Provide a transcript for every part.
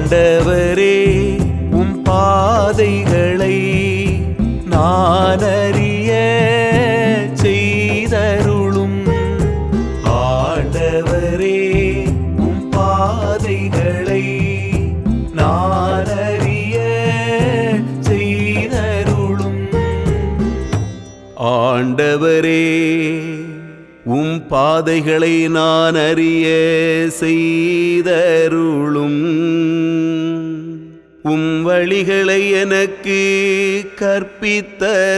ஆண்டவரே உம் பாதைகளை நான் அறிய செய்தருளும். ஆண்டவரே உம் பாதைகளை நான் அறிய செய்தருளும். ஆண்டவரே உம் பாதைகளை நான் அறிய செய்தருளும். உம் வழிகளை எனக்கு கற்பித்தருளும்.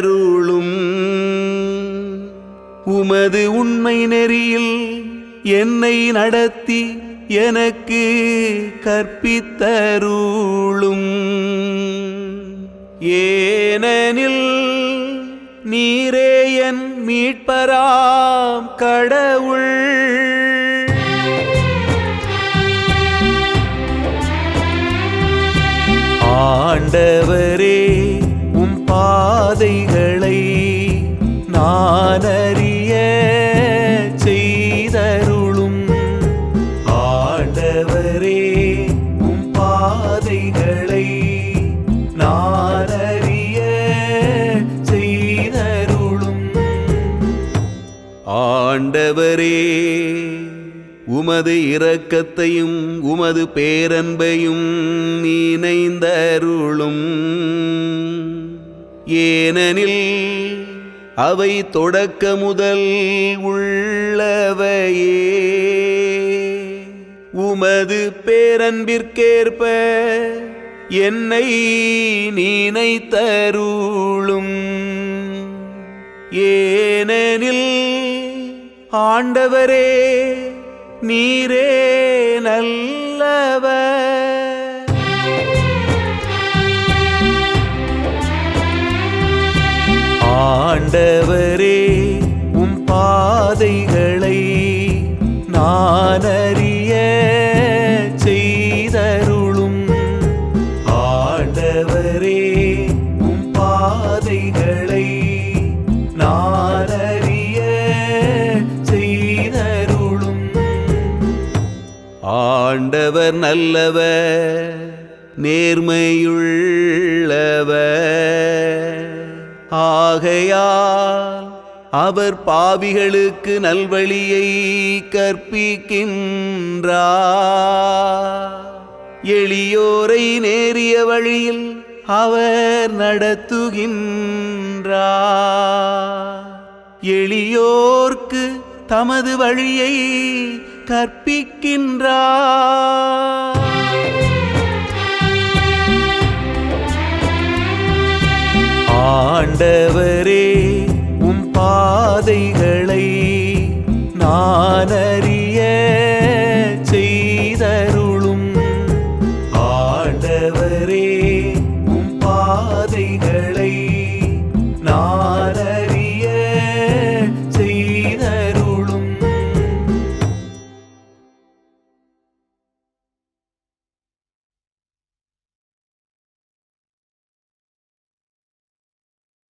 உமது உண்மை நெறியில் என்னை நடத்தி எனக்கு கற்பித்தருளும். ஏனெனில் நீரே என் மீட்பராம் கடவுள். ஆண்டவரே உம் பாதைகளை நான் அறிய செய்தருளும். ஆண்டவரே உம் பாதைகளை நான் அறிய செய்தருளும். ஆண்டவரே உமது இரக்கத்தையும் உமது பேரன்பையும் இணைந்தருளும். ஏனெனில் அவை தொடக்க முதல் உள்ளவையே. உமது பேரன்பிற்கேற்ப என்னை நினைத்தருளும் ஏனெனில் ஆண்டவரே நீரே நல்லவர். ஆண்டவரே உம் பாதைகளை நான் அறிய செய்தருளும். ஆண்டவரே ஆண்டவர் நல்லவர் நேர்மையுள்ளவர். ஆகையால் அவர் பாவிகளுக்கு நல்வழியை கற்பிக்கின்றார். எளியோரை நேரிய வழியில் அவர் நடத்துகின்றார். எளியோர்க்கு தமது வழியை கற்பிக்கின்றார். ஆண்டவரே உம் பாதைகளை நான் அறிய செய்தருளும். ஆண்டவரே உம் பாதைகளை நான்